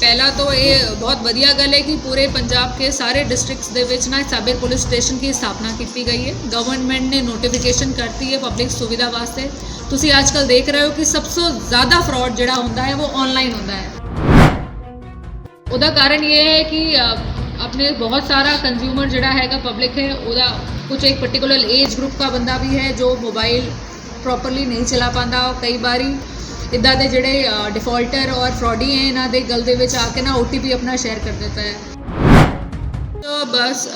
ਪਹਿਲਾ ਤੋਂ ਇਹ ਬਹੁਤ ਵਧੀਆ ਗੱਲ ਹੈ ਕਿ ਪੂਰੇ ਪੰਜਾਬ ਕੇ ਸਾਰੇ ਡਿਸਟ੍ਰਿਕਟਸ ਦੇ ਵਿੱਚ ਨਾ ਸਾਈਬਰ ਪੁਲਿਸ ਸਟੇਸ਼ਨ ਦੀ ਸਥਾਪਨਾ ਕੀਤੀ ਗਈ ਹੈ। ਗਵਰਨਮੈਂਟ ਨੇ ਨੋਟੀਫਿਕੇਸ਼ਨ ਕਰਤੀ ਹੈ ਪਬਲਿਕ ਸੁਵਿਧਾ ਵਾਸਤੇ। ਤੁਸੀਂ ਅੱਜਕੱਲ ਦੇਖ ਰਹੇ ਹੋ ਕਿ ਸਭ ਤੋਂ ਜ਼ਿਆਦਾ ਫਰਾਡ ਜਿਹੜਾ ਹੁੰਦਾ ਹੈ, ਉਹ ਆਨਲਾइन ਹੁੰਦਾ ਹੈ। ਉਹਦਾ ਕਾਰਨ ਇਹ ਹੈ ਕਿ ਆਪਣੇ ਬਹੁਤ ਸਾਰਾ ਕੰਜ਼ਿਊਮਰ ਜਿਹੜਾ ਹੈਗਾ ਪਬਲਿਕ ਹੈ, ਉਹਦਾ ਕੁਝ ਇੱਕ ਪਾਰਟਿਕੂਲਰ ਏਜ ਗਰੁੱਪ ਦਾ ਬੰਦਾ ਵੀ ਹੈ ਜੋ ਮੋਬਾਈਲ ਪ੍ਰੋਪਰਲੀ ਨਹੀਂ ਚਲਾ ਪਾਉਂਦਾ। ਕਈ ਵਾਰੀ ਇਦਾਂ ਦੇ ਜਿਹੜੇ ਡਿਫਾਲਟਰ ਔਰ ਫਰਾਡੀ ਹੈ, ਇਹਨਾਂ ਦੇ ਗਲ ਦੇ ਵਿੱਚ ਆ ਕੇ ਨਾ OTP ਆਪਣਾ ਸ਼ੇਅਰ ਕਰ ਦਿੰਦਾ ਹੈ। ਤਾਂ ਬਸ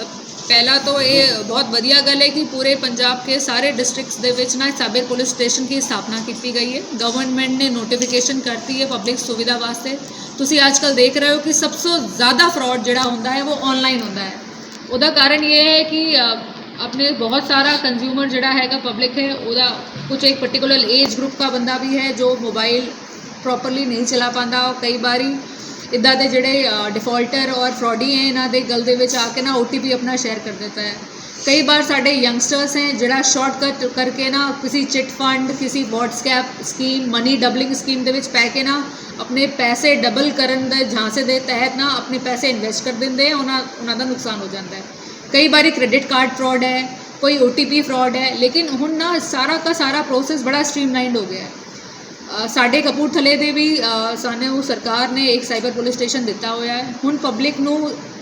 ਪਹਿਲਾ ਤਾਂ ਇਹ ਬਹੁਤ ਵਧੀਆ ਗੱਲ ਹੈ ਕਿ ਪੂਰੇ ਪੰਜਾਬ ਕੇ ਸਾਰੇ ਡਿਸਟ੍ਰਿਕਟਸ ਦੇ ਵਿੱਚ ਨਾ ਸਾਬੇ ਪੁਲਿਸ ਸਟੇਸ਼ਨ ਦੀ ਸਥਾਪਨਾ ਕੀਤੀ ਗਈ ਹੈ। ਗਵਰਨਮੈਂਟ ਨੇ ਨੋਟੀਫਿਕੇਸ਼ਨ ਕਰਤੀ ਹੈ ਪਬਲਿਕ ਸੁਵਿਧਾ ਵਾਸਤੇ। ਤੁਸੀਂ ਅੱਜ ਕੱਲ ਦੇਖ ਰਹੇ ਹੋ ਕਿ ਸਭ ਤੋਂ ਜ਼ਿਆਦਾ ਫਰਾਡ ਜਿਹੜਾ ਹੁੰਦਾ ਹੈ, ਉਹ ਆਨਲਾਈਨ ਹੁੰਦਾ ਹੈ। ਉਹਦਾ ਕਾਰਨ ਇਹ ਹੈ ਕਿ ਆਪਣੇ ਬਹੁਤ ਸਾਰਾ ਕੰਜ਼ਿਊਮਰ ਜਿਹੜਾ ਹੈਗਾ ਪਬਲਿਕ ਹੈ, ਉਹਦਾ ਕੁਝ ਇੱਕ ਪਾਰਟਿਕੂਲਰ ਏਜ ਗਰੁੱਪ ਦਾ ਬੰਦਾ ਵੀ ਹੈ ਜੋ ਮੋਬਾਈਲ ਪ੍ਰੋਪਰਲੀ ਨਹੀਂ ਚਲਾ ਪਾਉਂਦਾ। ਕਈ ਵਾਰੀ ਇਦਾਂ ਦੇ ਜਿਹੜੇ ਡਿਫਾਲਟਰ ਔਰ ਫਰਾਡੀ ਹੈ, ਇਹਨਾਂ ਦੇ ਗਲ ਦੇ ਵਿੱਚ ਆ ਕੇ ਨਾ OTP ਆਪਣਾ ਸ਼ੇਅਰ ਕਰ ਦਿੰਦਾ ਹੈ। ਕਈ ਵਾਰ ਸਾਡੇ ਯੰਗਸਟਰਸ ਹੈ, ਜਿਹੜਾ ਸ਼ਾਰਟਕਟ ਕਰਕੇ ਨਾ ਕਿਸੇ ਚਿਟ ਫੰਡ ਕਿਸੇ WhatsApp scheme money doubling scheme ਦੇ ਵਿੱਚ ਪੈ ਕੇ ਨਾ ਆਪਣੇ ਪੈਸੇ ਡਬਲ ਕਰਨ ਦੇ ਝਾਂਸੇ ਦੇ ਤਹਿਤ ਨਾ ਆਪਣੇ ਪੈਸੇ ਇਨਵੈਸਟ ਕਰ ਦਿੰਦੇ ਆ ਉਹਨਾਂ ਉਹਨਾਂ ਦਾ ਨੁਕਸਾਨ ਹੋ ਜਾਂਦਾ ਹੈ। ਕਈ ਵਾਰੀ ਕ੍ਰੈਡਿਟ ਕਾਰਡ ਫਰਾਡ ਹੈ ਕੋਈ OTP ਫਰਾਡ ਹੈ ਲੇਕਿਨ ਹੁਣ ਨਾ ਸਾਰਾ ਦਾ ਸਾਰਾ ਪ੍ਰੋਸੈਸ ਬੜਾ ਸਟ੍ਰੀਮਲਾਈਨਡ ਹੋ ਗਿਆ ਹੈ ਸਾਡੇ ਕਪੂਰਥਲੇ ਦੇ ਵੀ ਸਾਨੂੰ ਸਰਕਾਰ ਨੇ ਇੱਕ ਸਾਈਬਰ ਪੁਲਿਸ ਸਟੇਸ਼ਨ ਦਿੱਤਾ ਹੋਇਆ ਹੈ ਹੁਣ ਪਬਲਿਕ ਨੂੰ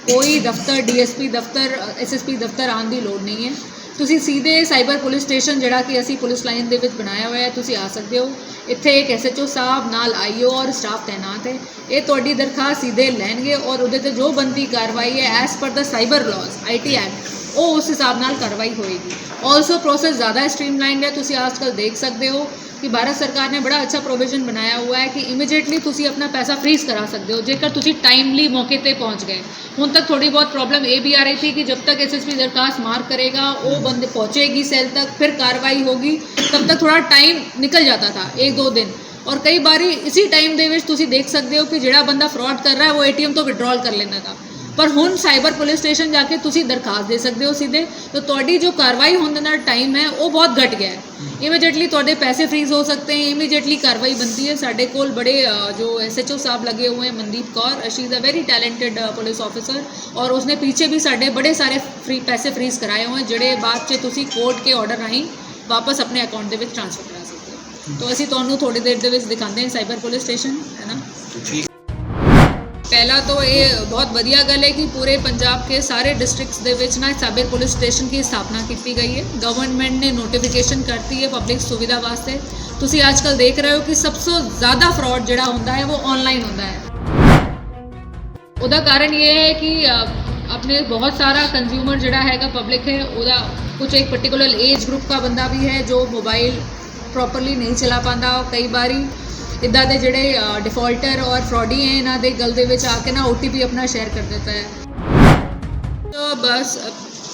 ਕੋਈ ਦਫ਼ਤਰ ਡੀਐਸਪੀ ਦਫ਼ਤਰ ਐਸਐਸਪੀ ਦਫ਼ਤਰ ਆਉਣ ਦੀ ਲੋੜ ਨਹੀਂ ਹੈ ਤੁਸੀਂ ਸਿੱਧੇ ਸਾਈਬਰ ਪੁਲਿਸ ਸਟੇਸ਼ਨ ਜਿਹੜਾ ਕਿ ਅਸੀਂ ਪੁਲਿਸ ਲਾਈਨ ਦੇ ਵਿੱਚ ਬਣਾਇਆ ਹੋਇਆ ਹੈ, ਤੁਸੀਂ ਆ ਸਕਦੇ ਹੋ। ਇੱਥੇ ਇੱਕ ਐਸਐਚਓ ਸਾਹਿਬ ਨਾਲ ਆਈਓ ਔਰ ਸਟਾਫ ਤੈਨਾਤ ਹੈ। ਇਹ ਤੁਹਾਡੀ ਦਰਖਾਸਤ ਸਿੱਧੇ ਲੈਣਗੇ ਔਰ ਉਹਦੇ ਤੇ ਜੋ ਬੰਦੀ ਕਾਰਵਾਈ ਹੈ ਐਸ ਪਰ ਦਾ ਸਾਈਬਰ ਲਾਜ਼ ਆਈਟੀ ਐਕਟ ਉਹ ਉਸ ਹਿਸਾਬ ਨਾਲ ਕਾਰਵਾਈ ਹੋਏਗੀ। ਆਲਸੋ ਪ੍ਰੋਸੈਸ ਜ਼ਿਆਦਾ ਸਟ੍ਰੀਮਲਾਈਨਡ ਹੈ, ਤੁਸੀਂ ਅੱਜ ਅੱਜਕੱਲ ਦੇਖ ਸਕਦੇ ਹੋ। ਕਿ ਭਾਰਤ ਸਰਕਾਰ ਨੇ ਬੜਾ ਅੱਛਾ ਪ੍ਰੋਵੀਜ਼ਨ ਬਣਾਇਆ ਹੋਇਆ ਹੈ ਕਿ ਇਮੀਡੀਏਟਲੀ ਤੁਸੀਂ ਆਪਣਾ ਪੈਸਾ ਫ੍ਰੀਜ਼ ਕਰਾ ਸਕਦੇ ਹੋ ਜੇਕਰ ਤੁਸੀਂ ਟਾਈਮਲੀ ਮੌਕੇ ਤੇ ਪਹੁੰਚ ਗਏ ਹੁਣ ਤੱਕ ਥੋੜੀ ਬਹੁਤ ਪ੍ਰੋਬਲਮ ਇਹ ਵੀ ਆ ਰਹੀ थी कि जब तक एसएसपी दरखास्त मार्क करेगा वो बंद पहुंचेगी सेल तक फिर कार्रवाई होगी तब तक थोड़ा टाइम निकल जाता था एक दो दिन ਔਰ ਕਈ ਵਾਰੀ ਇਸੀ ਟਾਈਮ ਦੇ ਵਿੱਚ ਤੁਸੀਂ ਦੇਖ ਸਕਦੇ ਹੋ ਕਿ ਜਿਹੜਾ ਬੰਦਾ ਫਰਾਡ ਕਰ ਰਿਹਾ ਹੈ ਉਹ ਏਟੀਐਮ ਤੋਂ ਵਿਡਰਾਲ ਕਰ ਲੈਂਦਾ था ਪਰ ਹੁਣ ਸਾਈਬਰ ਪੁਲਿਸ ਸਟੇਸ਼ਨ ਜਾ ਕੇ ਤੁਸੀਂ ਦਰਖਾਸਤ ਦੇ ਸਕਦੇ ਹੋ ਸਿੱਧੇ, ਤਾਂ ਤੁਹਾਡੀ ਜੋ ਕਾਰਵਾਈ ਹੋਣ ਨਾਲ ਟਾਈਮ ਹੈ, ਉਹ ਬਹੁਤ ਘਟ ਗਿਆ ਹੈ। ਇਮੀਡੀਏਟਲੀ ਤੁਹਾਡੇ ਪੈਸੇ ਫ੍ਰੀਜ਼ ਹੋ ਸਕਦੇ ਹੈ ਇਮੀਡੀਏਟਲੀ ਕਾਰਵਾਈ ਬਣਦੀ ਹੈ। ਸਾਡੇ ਕੋਲ ਬੜੇ ਜੋ ਐਸਐਚਓ ਸਾਹਿਬ ਲੱਗੇ ਹੋਏ Mandeep Kaur she is a very talented police officer ਔਰ ਉਸਨੇ ਪਿੱਛੇ ਵੀ ਸਾਡੇ ਬੜੇ ਸਾਰੇ ਫ੍ਰੀ ਪੈਸੇ ਫ੍ਰੀਜ਼ ਕਰਾਏ ਹੋਏ ਜਿਹੜੇ ਬਾਅਦ 'ਚ ਤੁਸੀਂ ਕੋਰਟ ਕੇ ਆਰਡਰ ਰਾਹੀਂ ਵਾਪਸ ਆਪਣੇ ਅਕਾਊਂਟ ਦੇ ਵਿੱਚ ਟ੍ਰਾਂਸਫਰ ਕਰਾ ਸਕਦੇ ਹੋ। ਤਾਂ ਅਸੀਂ ਤੁਹਾਨੂੰ ਥੋੜੀ ਦੇਰ ਦੇ ਵਿੱਚ ਦਿਖਾਉਂਦੇ ਹਾਂ ਸਾਈਬਰ ਪੁਲਿਸ ਸਟੇਸ਼ਨ, ਹੈ ਨਾ? ਪਹਿਲਾ ਤਾਂ ਇਹ ਬਹੁਤ ਵਧੀਆ ਗੱਲ ਹੈ ਕਿ ਪੂਰੇ ਪੰਜਾਬ ਕੇ ਸਾਰੇ ਡਿਸਟ੍ਰਿਕਟਸ ਦੇ ਵਿੱਚ ਨਾ ਸਾਈਬਰ ਪੁਲਿਸ ਸਟੇਸ਼ਨ ਦੀ ਸਥਾਪਨਾ ਕੀਤੀ ਗਈ ਹੈ ਗਵਰਨਮੈਂਟ ਨੇ ਨੋਟੀਫਿਕੇਸ਼ਨ ਕਰਤੀ ਹੈ ਪਬਲਿਕ ਸੁਵਿਧਾ ਵਾਸਤੇ ਤੁਸੀਂ ਅੱਜਕੱਲ ਦੇਖ ਰਹੇ ਹੋ ਕਿ ਸਭ ਤੋਂ ਜ਼ਿਆਦਾ ਫਰਾਡ ਜਿਹੜਾ ਹੁੰਦਾ ਹੈ ਉਹ ਆਨਲਾਈਨ ਹੁੰਦਾ ਹੈ ਉਹਦਾ ਕਾਰਨ ਇਹ ਹੈ ਕਿ ਅ, ਆਪਣੇ ਬਹੁਤ ਸਾਰਾ ਕੰਜ਼ਿਊਮਰ ਜਿਹੜਾ ਹੈਗਾ ਪਬਲਿਕ ਹੈ ਉਹਦਾ ਕੁਝ ਇੱਕ ਪਾਰਟਿਕੂਲਰ ਏਜ ਗਰੁੱਪ ਦਾ ਬੰਦਾ ਵੀ ਹੈ ਜੋ ਮੋਬਾਈਲ ਪ੍ਰੋਪਰਲੀ ਨਹੀਂ ਚਲਾ ਪਾਉਂਦਾ ਉਹ ਕਈ ਵਾਰੀ ਇਦਾਂ ਦੇ ਜਿਹੜੇ ਡਿਫਾਲਟਰ ਔਰ ਫਰਾਡੀ ਹੈ ਇਹਨਾਂ ਦੇ ਗਲ ਦੇ ਵਿੱਚ ਆ ਕੇ ਨਾ OTP ਆਪਣਾ ਸ਼ੇਅਰ ਕਰ ਦਿੰਦਾ ਹੈ। ਤਾਂ ਬਸ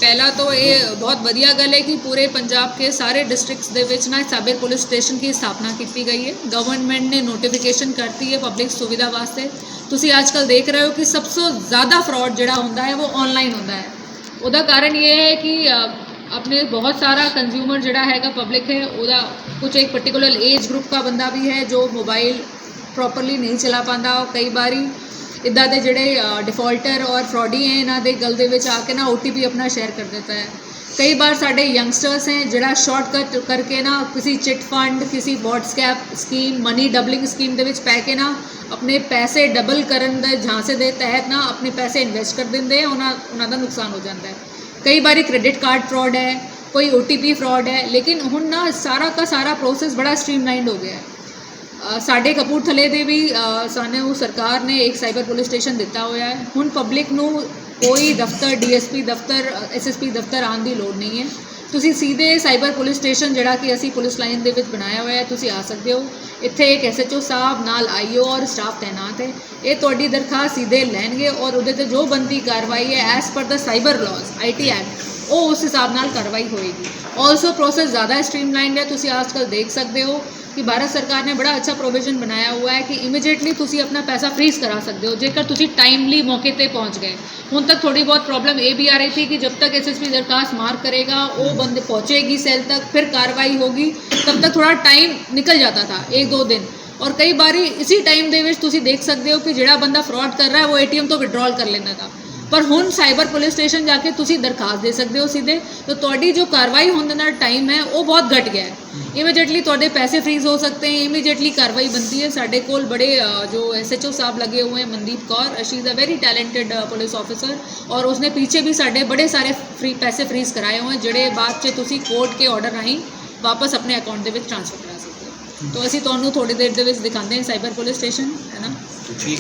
ਪਹਿਲਾ ਤਾਂ ਇਹ ਬਹੁਤ ਵਧੀਆ ਗੱਲ ਹੈ ਕਿ ਪੂਰੇ ਪੰਜਾਬ ਕੇ ਸਾਰੇ ਡਿਸਟ੍ਰਿਕਟਸ ਦੇ ਵਿੱਚ ਨਾ ਸਾਬੇ ਪੁਲਿਸ ਸਟੇਸ਼ਨ ਦੀ ਸਥਾਪਨਾ ਕੀਤੀ ਗਈ ਹੈ। ਗਵਰਨਮੈਂਟ ਨੇ ਨੋਟੀਫਿਕੇਸ਼ਨ ਕਰਤੀ ਹੈ ਪਬਲਿਕ ਸੁਵਿਧਾ ਵਾਸਤੇ। ਤੁਸੀਂ ਅੱਜਕੱਲ ਦੇਖ ਰਹੇ ਹੋ ਕਿ ਸਭ ਤੋਂ ਜ਼ਿਆਦਾ ਫਰਾਡ ਜਿਹੜਾ ਹੁੰਦਾ ਹੈ, ਉਹ ਆਨਲਾਈਨ ਹੁੰਦਾ ਹੈ। ਉਹਦਾ ਕਾਰਨ ਇਹ ਹੈ ਕਿ ਅ, ਆਪਣੇ ਬਹੁਤ ਸਾਰਾ ਕੰਜ਼ਿਊਮਰ ਜਿਹੜਾ ਹੈਗਾ ਪਬਲਿਕ ਹੈ ਉਹਦਾ ਕੁਝ ਇੱਕ ਪਾਰਟਿਕੂਲਰ ਏਜ ਗਰੁੱਪ ਦਾ ਬੰਦਾ ਵੀ ਹੈ ਜੋ ਮੋਬਾਈਲ ਪ੍ਰੋਪਰਲੀ ਨਹੀਂ ਚਲਾ ਪਾਉਂਦਾ। ਕਈ ਵਾਰੀ ਇਦਾਂ ਦੇ ਜਿਹੜੇ ਡਿਫਾਲਟਰ ਔਰ ਫਰਾਡੀ ਹੈ ਇਹਨਾਂ ਦੇ ਗਲ ਦੇ ਵਿੱਚ ਆ ਕੇ ਨਾ OTP ਆਪਣਾ ਸ਼ੇਅਰ ਕਰ ਦਿੰਦਾ ਹੈ। ਕਈ ਵਾਰ ਸਾਡੇ ਯੰਗਸਟਰਸ ਹੈ ਜਿਹੜਾ ਸ਼ਾਰਟਕਟ ਕਰਕੇ ਨਾ ਕਿਸੇ ਚਿਟ ਫੰਡ ਕਿਸੇ WhatsApp scheme money doubling scheme ਦੇ ਵਿੱਚ ਪੈ ਕੇ ਨਾ ਆਪਣੇ ਪੈਸੇ ਡਬਲ ਕਰਨ ਦੇ ਝਾਂਸੇ ਦੇ ਤਹਿਤ ਨਾ ਆਪਣੇ ਪੈਸੇ ਇਨਵੈਸਟ ਕਰ ਦਿੰਦੇ ਆ ਉਹਨਾਂ ਉਹਨਾਂ ਦਾ ਨੁਕਸਾਨ ਹੋ ਜਾਂਦਾ ਹੈ। ਕਈ ਵਾਰੀ ਕ੍ਰੈਡਿਟ ਕਾਰਡ ਫਰਾਡ ਹੈ, ਕੋਈ OTP ਫਰਾਡ ਹੈ, ਲੇਕਿਨ ਹੁਣ ਨਾ ਸਾਰਾ ਦਾ ਸਾਰਾ ਪ੍ਰੋਸੈਸ ਬੜਾ ਸਟ੍ਰੀਮਲਾਈਨਡ ਹੋ ਗਿਆ ਹੈ। ਸਾਡੇ ਕਪੂਰਥਲੇ ਦੇ ਵੀ ਸਾਨੂੰ ਸਰਕਾਰ ਨੇ ਇੱਕ ਸਾਈਬਰ ਪੁਲਿਸ ਸਟੇਸ਼ਨ ਦਿੱਤਾ ਹੋਇਆ ਹੈ। ਹੁਣ ਪਬਲਿਕ ਨੂੰ ਕੋਈ ਦਫ਼ਤਰ ਡੀਐਸਪੀ ਦਫ਼ਤਰ ਐਸਐਸਪੀ ਦਫ਼ਤਰ ਆਉਣ ਦੀ ਲੋੜ ਨਹੀਂ ਹੈ। ਤੁਸੀਂ ਸਿੱਧੇ ਸਾਈਬਰ ਪੁਲਿਸ ਸਟੇਸ਼ਨ ਜਿਹੜਾ ਕਿ ਅਸੀਂ ਪੁਲਿਸ ਲਾਈਨ ਦੇ ਵਿੱਚ ਬਣਾਇਆ ਹੋਇਆ ਹੈ, ਤੁਸੀਂ ਆ ਸਕਦੇ ਹੋ। ਇੱਥੇ ਇੱਕ ਐਸਐਚਓ ਸਾਹਿਬ ਨਾਲ ਆਈਓ ਔਰ ਸਟਾਫ ਤਾਇਨਾਤ ਹੈ। ਇਹ ਤੁਹਾਡੀ ਦਰਖਾਸਤ ਸਿੱਧੇ ਲੈਣਗੇ ਔਰ ਉਹਦੇ ਤੇ ਜੋ ਬੰਦੀ ਕਾਰਵਾਈ ਹੈ ਐਸ ਪਰ ਦਾ ਸਾਈਬਰ ਲਾਜ਼ ਆਈਟੀ ਐਕਟ ਉਹ ਉਸ ਹਿਸਾਬ ਨਾਲ ਕਾਰਵਾਈ ਹੋਏਗੀ। ਆਲਸੋ ਪ੍ਰੋਸੈਸ ਜ਼ਿਆਦਾ ਸਟ੍ਰੀਮਲਾਈਨਡ ਹੈ। ਤੁਸੀਂ ਅੱਜਕੱਲ ਦੇਖ ਸਕਦੇ ਹੋ ਕਿ ਭਾਰਤ ਸਰਕਾਰ ਨੇ ਬੜਾ ਅੱਛਾ ਪ੍ਰੋਵੀਜ਼ਨ ਬਣਾਇਆ ਹੋਇਆ ਹੈ ਕਿ ਇਮੀਡੀਏਟਲੀ ਤੁਸੀਂ ਆਪਣਾ ਪੈਸਾ ਫ੍ਰੀਜ਼ ਕਰਾ ਸਕਦੇ ਹੋ, ਜੇਕਰ ਤੁਸੀਂ ਟਾਈਮਲੀ ਮੌਕੇ ਤੇ ਪਹੁੰਚ ਗਏ। ਹੁਣ ਤੱਕ ਥੋੜੀ ਬਹੁਤ ਪ੍ਰੋਬਲਮ ਇਹ भी आ रही थी कि जब तक एसएसपी दरखास्त मार्क करेगा वो बंद पहुंचेगी सेल तक फिर कार्रवाई होगी तब तक थोड़ा टाइम निकल जाता था एक दो दिन ਔਰ ਕਈ ਵਾਰੀ ਇਸੇ ਟਾਈਮ ਦੇ ਵਿੱਚ ਤੁਸੀਂ ਦੇਖ ਸਕਦੇ ਹੋ ਕਿ ਜਿਹੜਾ ਬੰਦਾ ਫਰਾਡ ਕਰ ਰਿਹਾ ਹੈ ਉਹ ਏਟੀਐਮ ਤੋਂ ਵਿਡਰਾਲ ਕਰ ਲੈਂਦਾ ਤਾ ਪਰ ਹੁਣ ਸਾਈਬਰ ਪੁਲਿਸ ਸਟੇਸ਼ਨ ਜਾ ਕੇ ਤੁਸੀਂ ਦਰਖਾਸਤ ਦੇ ਸਕਦੇ ਹੋ ਸਿੱਧੇ ਤਾਂ ਤੁਹਾਡੀ ਜੋ ਕਾਰਵਾਈ ਹੋਣ ਦੇ ਨਾਲ ਟਾਈਮ ਹੈ ਉਹ ਬਹੁਤ ਘਟ ਗਿਆ ਹੈ ਇਮੀਡੀਏਟਲੀ ਤੁਹਾਡੇ ਪੈਸੇ ਫ੍ਰੀਜ਼ ਹੋ सकते हैं ਇਮੀਡੀਏਟਲੀ ਕਾਰਵਾਈ बनती है ਸਾਡੇ ਕੋਲ ਬੜੇ ਅ, ਜੋ ਐਸਐਚਓ ਸਾਹਿਬ लगे हुए हैं Mandeep Kaur she is a very talented police officer और उसने पीछे भी ਸਾਡੇ ਬੜੇ ਸਾਰੇ ਫ੍ਰੀ ਪੈਸੇ ਫ੍ਰੀਜ਼ ਕਰਾਏ ਹੋਏ ਜਿਹੜੇ ਬਾਅਦ 'ਚ ਤੁਸੀਂ ਕੋਰਟ ਕੇ ਆਰਡਰ ਰਾਹੀਂ ਵਾਪਸ ਆਪਣੇ ਅਕਾਊਂਟ ਦੇ ਵਿੱਚ ਟ੍ਰਾਂਸਫਰ ਕਰਾ ਸਕਦੇ ਹੋ ਤਾਂ ਅਸੀਂ ਤੁਹਾਨੂੰ ਥੋੜੀ ਦੇਰ ਦੇ ਵਿੱਚ ਦਿਖਾਉਂਦੇ ਹਾਂ ਸਾਈਬਰ ਪੁਲਿਸ ਸਟੇਸ਼ਨ ਹੈ ਨਾ ਠੀਕ